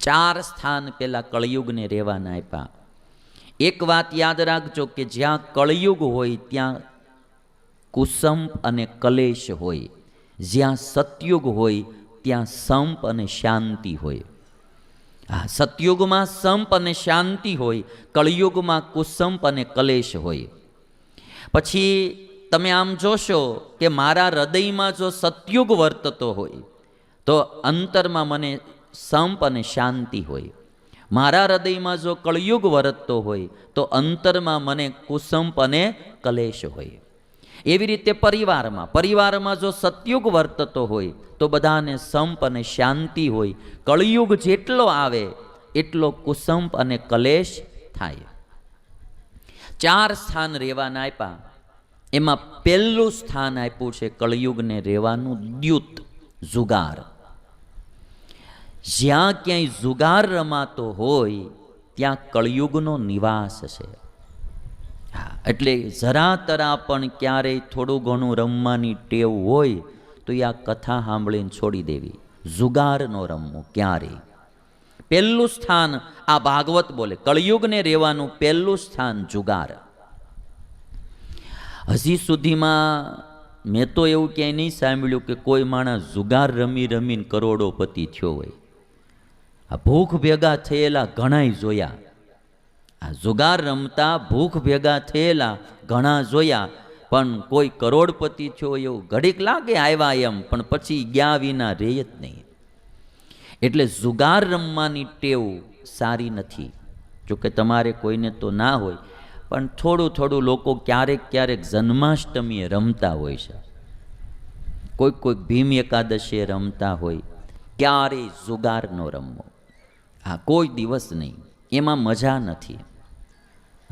ચાર સ્થાન પેલા કળિયુગને રહેવાના આપ્યા એક વાત યાદ રાખજો કે જ્યાં કળિયુગ હોય, ત્યાં કુસંપ અને કલેશ હોય. જ્યાં સતયુગ હોય, ત્યાં સંપ અને શાંતિ હોય. હા, સતયુગમાં સંપ અને શાંતિ હોય, કળિયુગમાં કુસંપ અને કલેશ હોય. પછી તમે આમ જોશો કે મારા હૃદયમાં જો સતયુગ વર્તતો હોય, તો અંતરમાં મને સંપ અને શાંતિ હોય. મારા હૃદયમાં જો કળયુગ વર્તતો હોય, તો અંતરમાં મને કુસંપ અને કલેશ હોય. એવી રીતે પરિવારમાં પરિવારમાં જો સતયુગ વર્તતો હોય, તો બધાને સંપ અને શાંતિ હોય. કળયુગ જેટલો આવે, એટલો કુસંપ અને કલેશ થાય. ચાર સ્થાન રહેવાના આપ્યા. એમાં પહેલું સ્થાન આપ્યું છે કળયુગને રહેવાનું દ્યુત, જુગાર. જ્યાં ક્યાંય જુગાર રમાતો હોય, ત્યાં કળયુગનો નિવાસ છે. હા, એટલે જરા તરા પણ ક્યારેય થોડું ઘણું રમવાની ટેવ હોય, તો એ આ કથા સાંભળીને છોડી દેવી. જુગારનો રમવું ક્યારેય. પહેલું સ્થાન આ ભાગવત બોલે, કળયુગને રહેવાનું પહેલું સ્થાન જુગાર. હજી સુધીમાં મેં તો એવું ક્યાંય નહીં સાંભળ્યું કે કોઈ માણસ જુગાર રમી રમીને કરોડોપતિ થયો હોય. આ ભૂખ ભેગા થયેલા ઘણાય જોયા. આ જુગાર રમતા ભૂખ ભેગા થયેલા ઘણા જોયા. પણ કોઈ કરોડપતિ થયો એવું ઘડીક લાગે આવ્યા એમ, પણ પછી ગયા વિના રહે જ નહીં. એટલે જુગાર રમવાની ટેવ સારી નથી. જોકે તમારે કોઈને તો ના હોય, પણ થોડું થોડું લોકો ક્યારેક ક્યારેક જન્માષ્ટમીએ રમતા હોય છે. કોઈક કોઈક ભીમ એકાદશીએ રમતા હોય, ક્યારેય જુગાર ન રમવો. હા, કોઈ દિવસ નહીં. એમાં મજા નથી.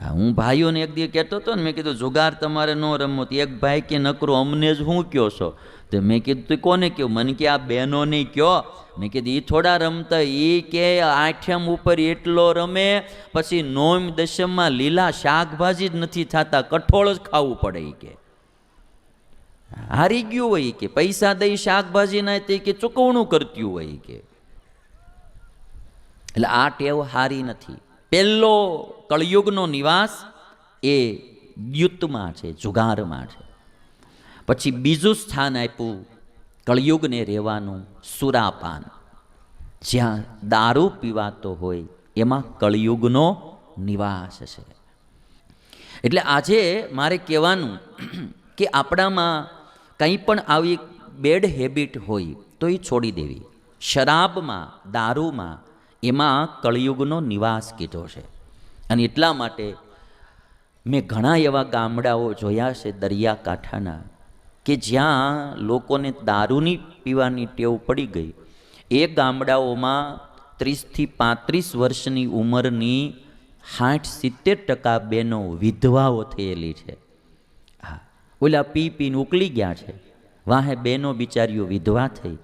હા, હું ભાઈઓને એક દિવસ કહેતો હતો ને, મેં કીધું, જુગાર તમારે ન રમવો. તો એક ભાઈ કે, નકરો, અમને જ હું કયો છો? તો મેં કીધું, તું કોને કહ્યું મને કે, આ બહેનોને કયો. મેં કીધું એ થોડા રમતા એ કે આઠમ ઉપર એટલો રમે, પછી નોમ દશમમાં લીલા શાકભાજી જ નથી થતા, કઠોળ જ ખાવું પડે એ કે. હારી ગયું હોય કે, પૈસા દઈ શાકભાજી ના તે કે ચૂકવણું કરતું હોય કે. એટલે આ ટેવ હારી નથી. પહેલો કળયુગનો નિવાસ એ દ્યુતમાં છે, જુગારમાં છે. પછી બીજું સ્થાન આપ્યું કળયુગને રહેવાનું સુરાપાન. જ્યાં દારૂ પીવાતો હોય એમાં કળયુગનો નિવાસ છે. એટલે આજે મારે કહેવાનું કે આપણામાં કંઈ પણ આવી બેડ હેબિટ હોય તો એ છોડી દેવી. શરાબમાં, દારૂમાં એમાં કળિયુગનો નિવાસ કીધો છે. અને એટલા માટે મેં ઘણા એવા ગામડાઓ જોયા છે દરિયાકાંઠાના, કે જ્યાં લોકોને દારૂની પીવાની ટેવ પડી ગઈ. એ ગામડાઓમાં ત્રીસથી પાંત્રીસ વર્ષની ઉંમરની સાઠ સિત્તેર ટકા બહેનો વિધવાઓ થયેલી છે. હા, ઓલા પી પીને ઉકલી ગયા છે. વાહે બહેનો બિચારીઓ વિધવા થઈ.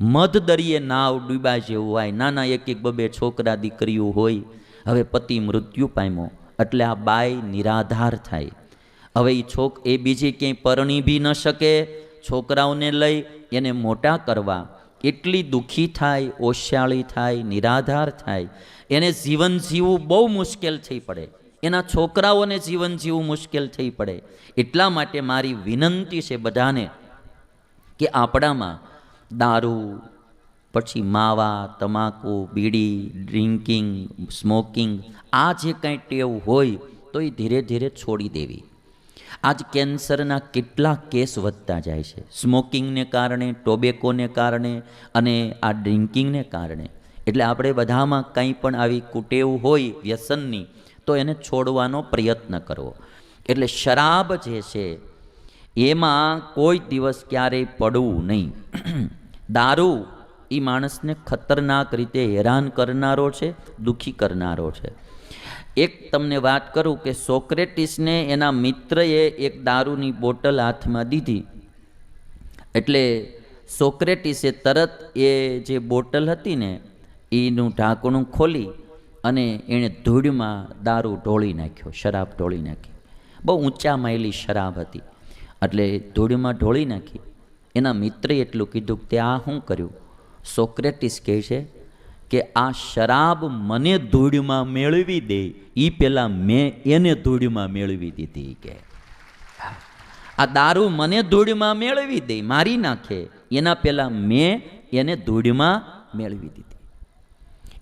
મધ દરિયે નાવ ડૂબા જેવું હોય, નાના એક એક બબે છોકરા દીકરીઓ હોય, હવે પતિ મૃત્યુ પામ્યો. એટલે આ બાય નિરાધાર થાય. હવે એ છોક એ બીજી ક્યાંય પરણી બી ન શકે, છોકરાઓને લઈ એને મોટા કરવા. એટલી દુઃખી થાય, ઓશિયાળી થાય, નિરાધાર થાય. એને જીવન જીવવું બહુ મુશ્કેલ થઈ પડે. એના છોકરાઓને જીવન જીવવું મુશ્કેલ થઈ પડે. એટલા માટે મારી વિનંતી છે બધાને કે આપણામાં દારૂ, પછી માવા, તમાકુ, બીડી, ડ્રિંકિંગ, સ્મોકિંગ, આ જે કાંઈ ટેવ હોય તો એ ધીરે ધીરે છોડી દેવી. આજ કેન્સરના કેટલા કેસ વધતા જાય છે. સ્મોકિંગને કારણે, ટોબેકોને કારણે અને આ ડ્રિંકિંગને કારણે. એટલે આપણે બધામાં કંઈ પણ આવી કુટેવ હોય વ્યસનની, તો એને છોડવાનો પ્રયત્ન કરવો. એટલે શરાબ જે છે, એમાં કોઈ દિવસ ક્યારેય પડવું નહીં. દારૂ એ માણસને ખતરનાક રીતે હેરાન કરનારો છે, દુઃખી કરનારો છે. એક તમને વાત કરું કે સોક્રેટિસને એના મિત્રએ એક દારૂની બોટલ હાથમાં દીધી. એટલે સોક્રેટિસે તરત એ જે બોટલ હતી ને એનું ઢાંકણું ખોલી અને એણે ધૂળમાં દારૂ ઢોળી નાખ્યો, શરાબ ઢોળી નાખી. બહુ ઊંચા માયલી શરાબ હતી. એટલે ધૂળમાં ઢોળી નાખી. એના મિત્રે એટલું કીધું કે આ શું કર્યું? સોક્રેટિસ કહે છે કે આ શરાબ મને ધૂળમાં મેળવી દે. એ પહેલાં મેં એને ધૂળમાં મેળવી દીધી કે. આ દારૂ મને ધૂળમાં મેળવી દે, મારી નાખે. એના પહેલાં મેં એને ધૂળમાં મેળવી દીધી.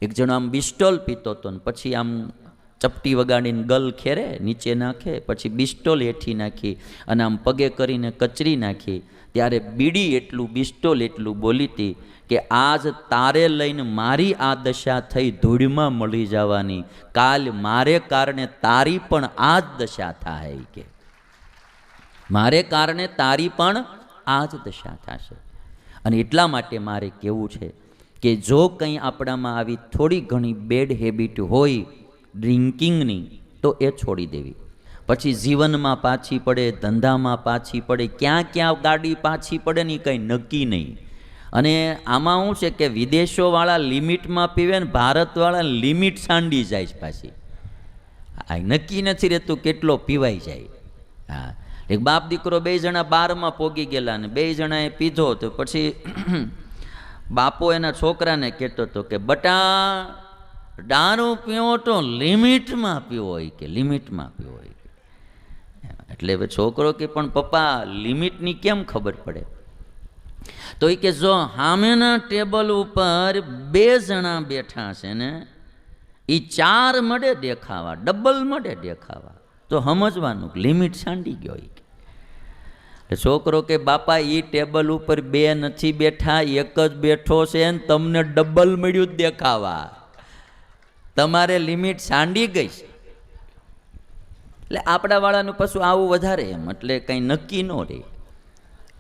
એક જણો આમ બિસ્ટોલ પીતો હતો ને પછી આમ ચપટી વગાડીને ગલ ખેરે, નીચે નાખે, પછી બિસ્ટોલ હેઠી નાખી અને આમ પગે કરીને કચરી નાખી. ત્યારે બીડી એટલું, બિસ્ટોલ એટલું બોલી હતી કે આજ તારે લઈને મારી આ દશા થઈ ધૂળમાં મળી જવાની. કાલ મારે કારણે તારી પણ આ જ દશા થાય કે. મારે કારણે તારી પણ આ જ દશા થશે. અને એટલા માટે મારે કહેવું છે કે જો કંઈ આપણામાં આવી થોડી ઘણી બેડ હેબિટ હોય ડ્રિંકિંગની તો એ છોડી દેવી. પછી જીવનમાં પાછી પડે, ધંધામાં પાછી પડે, ક્યાં ક્યાં ગાડી પાછી પડે ને કંઈ નક્કી નહીં. અને આમાં શું છે કે વિદેશોવાળા લિમિટમાં પીવે ને ભારતવાળા લિમિટ સાંડી જાય છે પાછી. આ નક્કી નથી રહેતું કેટલો પીવાઈ જાય. હા, એક બાપ દીકરો બે જણા બારમાં પોગી ગયેલા ને બે જણાએ પીધો તો પછી બાપો એના છોકરાને કહેતો હતો કે, બટા, દારૂ પીવો તો લિમિટમાં પીવો. હોય કે, લિમિટમાં પીવો. હોય એટલે હવે છોકરો કે પણ પપ્પા, લિમિટની કેમ ખબર પડે? તો એ કે જો સામેના ટેબલ ઉપર બે જણા બેઠા છે ને એ ચાર મળે દેખાવા, ડબલ મળે દેખાવા. તો સમજવાનું લિમિટ સાંડી ગયો એટલે છોકરો કે બાપા એ ટેબલ ઉપર બે નથી બેઠા, એક જ બેઠો છે ને, તમને ડબલ મળ્યું દેખાવા. તમારે લિમિટ સાંડી ગઈ છે. એટલે આપણાવાળાનું પશુ આવું વધારે એમ, એટલે કંઈ નક્કી ન રહે.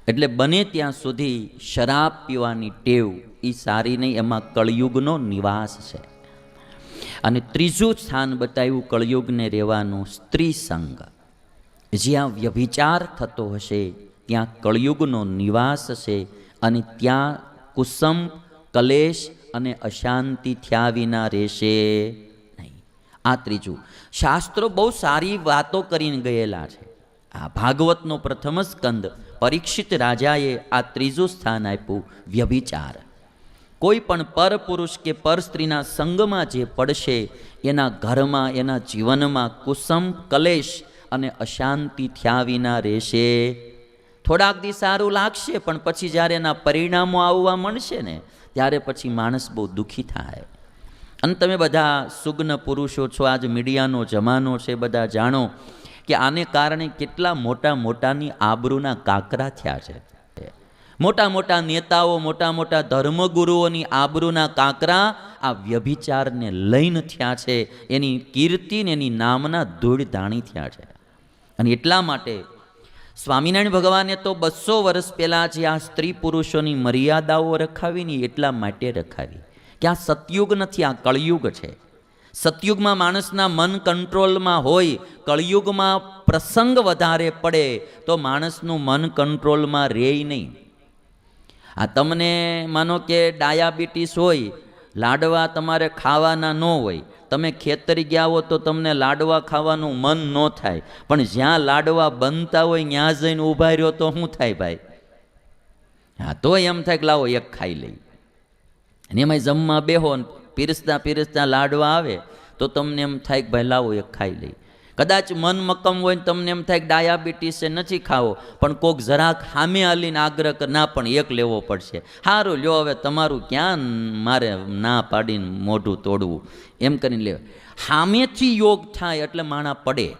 એટલે બને ત્યાં સુધી શરાબ પીવાની ટેવ એ સારી નહીં, એમાં કળયુગનો નિવાસ છે. અને ત્રીજું સ્થાન બતાવ્યું, કળયુગને રહેવાનું સ્ત્રી સંગ. જ્યાં વ્યભિચાર થતો હશે, ત્યાં કળયુગનો નિવાસ છે અને ત્યાં કુસંપ કલેશ અને અશાંતિ થયા વિના રહેશે. આ ત્રીજું. શાસ્ત્રો બહુ સારી વાતો કરીને ગયેલા છે. આ ભાગવતનો પ્રથમ સ્કંદ પરીક્ષિત રાજાએ આ ત્રીજું સ્થાન આપ્યું, વ્યભિચાર. કોઈ પણ પરપુરુષ કે પર સ્ત્રીના સંગમાં જે પડશે, એના ઘરમાં, એના જીવનમાં કુસમ, કલેશ અને અશાંતિ થયા વિના રહેશે. થોડાક દી સારું લાગશે, પણ પછી જ્યારે એના પરિણામો આવવા મળશે ને, ત્યારે પછી માણસ બહુ દુઃખી થાય. અને તમે બધા સુગ્ન પુરુષો છો, આજ મીડિયાનો જમાનો છે, બધા જાણો કે આને કારણે કેટલા મોટા મોટાની આબરૂના કાકરા થયા છે. મોટા મોટા નેતાઓ, મોટા મોટા ધર્મગુરુઓની આબરૂના કાંકરા આ વ્યભિચારને લઈને થયા છે, એની કીર્તિ ને એની નામના ધૂળ ધાણી થયા છે. અને એટલા માટે સ્વામિનારાયણ ભગવાને તો બસો વર્ષ પહેલાં જે આ સ્ત્રી પુરુષોની મર્યાદાઓ રખાવી ને એટલા માટે રખાવી. કે આ સતયુગ નથી, આ કળયુગ છે. સતયુગમાં માણસના મન કંટ્રોલમાં હોય, કળયુગમાં પ્રસંગ વધારે પડે, તો માણસનું મન કંટ્રોલમાં રહે નહીં. આ તમને માનો કે ડાયાબિટીસ હોય, લાડવા તમારે ખાવાના ન હોય, તમે ખેતરી ગયા હો તો તમને લાડવા ખાવાનું મન ન થાય. પણ જ્યાં લાડવા બનતા હોય, ત્યાં જઈને ઊભા રહ્યો તો શું થાય ભાઈ? હા તો એમ થાય કે લાવો, એક ખાઈ લઈ અને એમાંય જમવા બેહો ને પીરસતા પીરસતા લાડવા આવે, તો તમને એમ થાય કે ભાઈ લાવો એક ખાઈ લઈ કદાચ મન મક્કમ હોય ને તમને એમ થાય કે ડાયાબિટીસ છે નથી ખાવો, પણ કોક જરાક સામે હાલીને આગ્રહ કર, ના, પણ એક લેવો પડશે. સારું લ્યો, હવે તમારું ક્યાં મારે ના પાડીને મોઢું તોડવું? એમ કરીને લે. સામેથી યોગ થાય એટલે માણા પડે.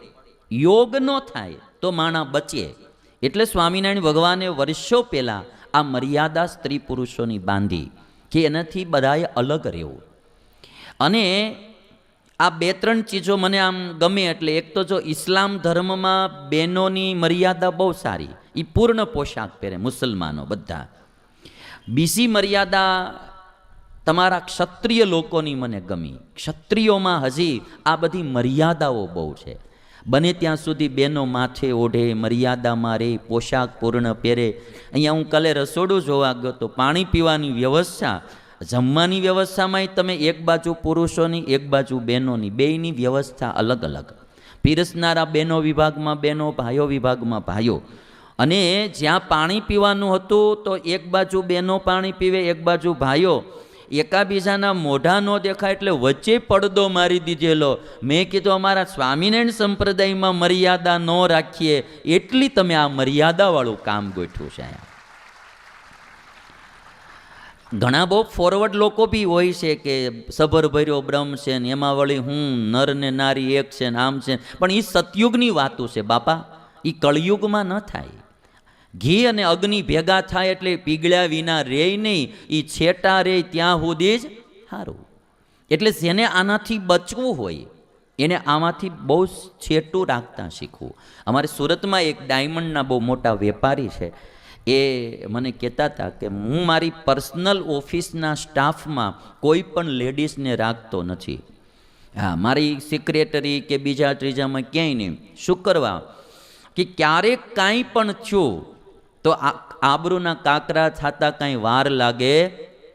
યોગ ન થાય તો માણા બચે. એટલે સ્વામિનારાયણ ભગવાને વર્ષો પહેલાં આ મર્યાદા સ્ત્રી પુરુષોની બાંધી. કે એનાથી બધાએ અલગ રહેવું. અને આ બે ત્રણ ચીજો મને આમ ગમે એટલે એક તો જો ઇસ્લામ ધર્મમાં બહેનોની મર્યાદા બહુ સારી એ પૂર્ણ પોશાક પહેરે મુસલમાનો બધા. બીજી મર્યાદા તમારા ક્ષત્રિય લોકોની મને ગમી. ક્ષત્રિયોમાં હજી આ બધી મર્યાદાઓ બહુ છે. બને ત્યાં સુધી બેનો માથે ઓઢે મર્યાદામાં રહે પોશાક પૂર્ણ પહેરે. અહીંયા હું કાલે રસોડું જોવા ગયો તો પાણી પીવાની વ્યવસ્થા, જમવાની વ્યવસ્થામાંય તમે એક બાજુ પુરુષોની, એક બાજુ બહેનોની બેયની વ્યવસ્થા અલગ અલગ. પીરસનારા બહેનો વિભાગમાં બહેનો ભાઈઓ વિભાગમાં ભાઈઓ. અને જ્યાં પાણી પીવાનું હતું તો એક બાજુ બહેનો પાણી પીવે, એક બાજુ ભાઈઓ. એકાબીજાના મોઢા ન દેખાય એટલે વચ્ચે પડદો મારી દીધેલો. મેં કીધું, અમારા સ્વામિનારાયણ સંપ્રદાયમાં મર્યાદા ન રાખીએ. એટલી તમે આ મર્યાદાવાળું કામ ગોઠવું છે ઘણા બહુ ફોરવર્ડ લોકો બી હોય છે કે સભર ભર્યો બ્રહ્મ છે ને એમાં વળી હું નર ને નારી એક છે ને આમ છે પણ એ સતયુગની વાતો છે બાપા. એ કળયુગમાં ન થાય. ઘી અને અગ્નિ ભેગા થાય એટલે પીગળ્યા વિના રે નહીં. એ છેટા રે ત્યાં સુધી જ સારું એટલે જેને આનાથી બચવું હોય, એને આમાંથી બહુ છેટું રાખતા શીખવું. અમારે સુરતમાં એક ડાયમંડના બહુ મોટા વેપારી છે. એ મને કહેતા હતા કે હું મારી પર્સનલ ઓફિસના સ્ટાફમાં કોઈ પણ લેડીઝને રાખતો નથી. હા, મારી સેક્રેટરી કે બીજા ત્રીજામાં ક્યાંય નહીં. શું કરવા? કે ક્યારેક કાંઈ પણ થયું તો આબરૂના કાકરા થતા કાંઈ વાર લાગે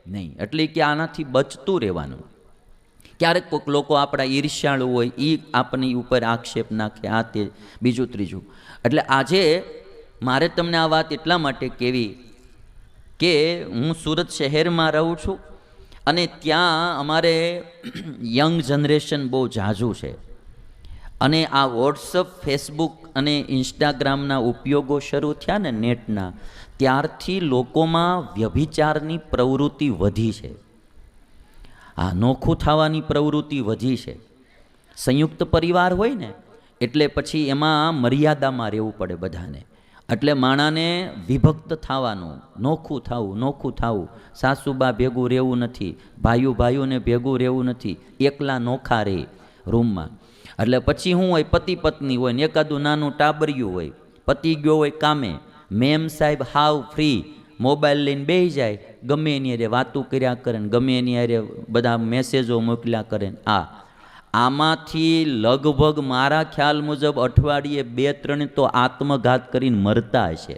નહીં. એટલે કે આનાથી બચતું રહેવાનું. ક્યારેક કોઈક લોકો આપણા ઈર્ષ્યાળુ હોય એ આપની ઉપર આક્ષેપ નાખે, આ તે, બીજું, ત્રીજું. એટલે આજે મારે તમને આ વાત એટલા માટે કહેવી કે હું સુરત શહેરમાં રહું છું અને ત્યાં અમારે યંગ જનરેશન બહુ ઝાઝું છે. અને આ વોટ્સઅપ, ફેસબુક અને ઇન્સ્ટાગ્રામના ઉપયોગો શરૂ થયા ને નેટના, ત્યારથી લોકોમાં વ્યભિચારની પ્રવૃત્તિ વધી છે. આ નોખું થવાની પ્રવૃત્તિ વધી છે. સંયુક્ત પરિવાર હોય ને, એટલે પછી એમાં મર્યાદામાં રહેવું પડે બધાને. એટલે માણાને વિભક્ત થવાનું, નોખું થવું નોખું થવું. સાસુબા ભેગું રહેવું નથી, ભાઈઓ ભાઈઓને ભેગું રહેવું નથી, એકલા નોખા રહે રૂમમાં. એટલે પછી શું હોય પતિ પત્ની હોય ને એકાદું નાનું ટાબરિયું હોય, પતિ ગયો હોય કામે, મેમ સાહેબ હાવ ફ્રી મોબાઈલ લઈને બેસી જાય, ગમે એની હારે વાતું કર્યા કરે ને ગમે એની હારે બધા મેસેજો મોકલ્યા કરે ને આ આમાંથી લગભગ મારા ખ્યાલ મુજબ અઠવાડિયે બે ત્રણ તો આત્મઘાત કરીને મરતા હશે.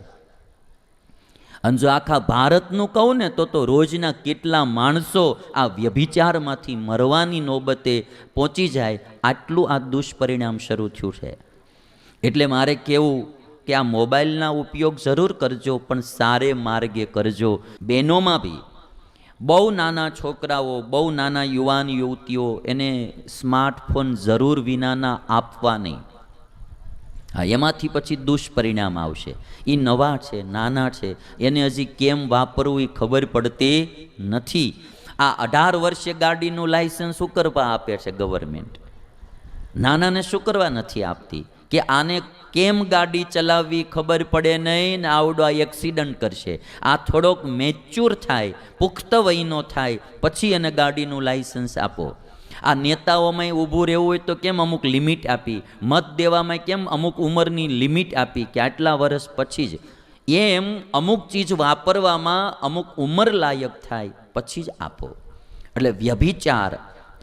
અને જો આખા ભારતનું કહું ને, તો તો રોજના કેટલા માણસો આ વ્યભિચારમાંથી મરવાની નોબતે પહોંચી જાય, આટલું આ દુષ્પરિણામ શરૂ થયું છે. એટલે મારે કેવું કે આ મોબાઈલના ઉપયોગ જરૂર કરજો, પણ સારે માર્ગે કરજો. બહેનોમાં બી, બહુ નાના છોકરાઓ, બહુ નાના યુવાન યુવતીઓ એને સ્માર્ટફોન જરૂર વિનાના આપવા નહીં. એમાંથી પછી દુષ્પરિણામ આવશે. એ નવા છે, નાના છે, એને હજી કેમ વાપરવું એ ખબર પડતી નથી. આ અઢાર વર્ષે ગાડીનું લાયસન્સ શું કરવા આપે છે ગવર્મેન્ટ નાનાને શું કરવા નથી આપતી? કે આને કેમ ગાડી ચલાવવી ખબર પડે નહીં ને આવડો આ એક્સિડન્ટ કરશે? આ થોડોક મેચ્યોર થાય, પુખ્ત વયનો થાય, પછી એને ગાડીનું લાયસન્સ આપો. આ નેતાઓમાં ઊભું રહેવું હોય તો કેમ અમુક લિમિટ આપી? મત દેવામાં કેમ અમુક ઉંમરની લિમિટ આપી કે આટલા વર્ષ પછી જ? એમ અમુક ચીજ વાપરવામાં અમુક ઉંમર લાયક થાય પછી જ આપો. એટલે વ્યભિચાર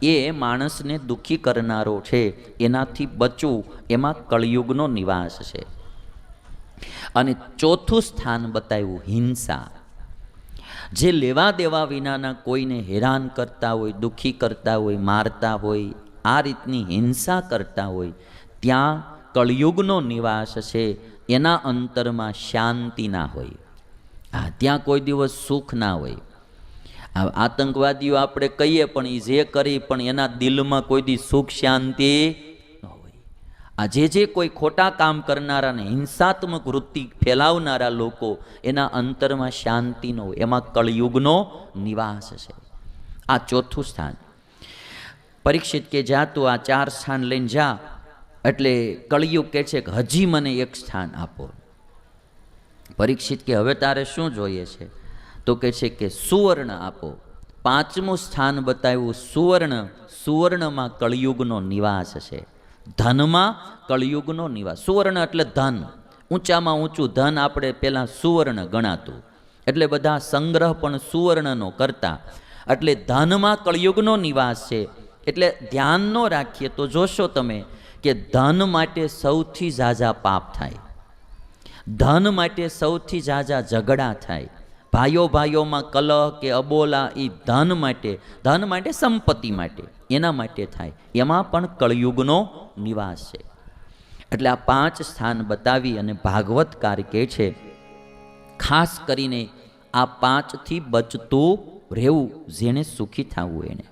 એ માણસને દુઃખી કરનારો છે. એનાથી બચવું એમાં કળયુગનો નિવાસ છે. અને ચોથું સ્થાન બતાવ્યું, હિંસા. જે લેવા દેવા વિનાના કોઈને હેરાન કરતા હોય, દુઃખી કરતા હોય, મારતા હોય, આ રીતની હિંસા કરતા હોય, ત્યાં કળયુગનો નિવાસ છે, એના અંતરમાં શાંતિ ના હોય. હા, ત્યાં કોઈ દિવસ સુખ ના હોય. આતંકવાદીઓ આપણે કહીએ પણ એ જે કરી પણ એના દિલમાં કોઈ દી સુખ શાંતિ આ જે જે કોઈ ખોટા કામ કરનારા ને હિંસાત્મક વૃત્તિ ફેલાવનારા લોકો, એના અંતરમાં શાંતિનો, એમાં કળયુગનો નિવાસ છે. આ ચોથું સ્થાન. પરીક્ષિત કે જા તું આ ચાર સ્થાન લઈને જા, એટલે કળિયુગ કહે છે કે હજી મને એક સ્થાન આપો. પરીક્ષિત કે હવે તારે શું જોઈએ છે? તો કહે છે કે સુવર્ણ આપો. પાંચમું સ્થાન બતાવ્યું સુવર્ણ, સુવર્ણમાં કળિયુગનો નિવાસ છે. ધનમાં કળયુગનો નિવાસ. સુવર્ણ એટલે ધન. ઊંચામાં ઊંચું ધન આપણે પહેલાં સુવર્ણ ગણાતું. એટલે બધા સંગ્રહ પણ સુવર્ણનો કરતા. એટલે ધનમાં કળયુગનો નિવાસ છે. એટલે ધ્યાનનો રાખીએ તો જોશો તમે કે ધન માટે સૌથી ઝાઝા પાપ થાય. ધન માટે સૌથી ઝાઝા ઝઘડા થાય. ભાઈઓ ભાઈઓમાં કલહ કે અબોલા એ ધન માટે ધન માટે સંપત્તિ માટે, એના માટે થાય. એમાં પણ કળયુગનો નિવાસ છે. એટલે આ પાંચ સ્થાન બતાવી અને ભાગવતકાર કહે છે, ખાસ કરીને આ પાંચથી બચતું રહેવું, જેણે સુખી થવું એને.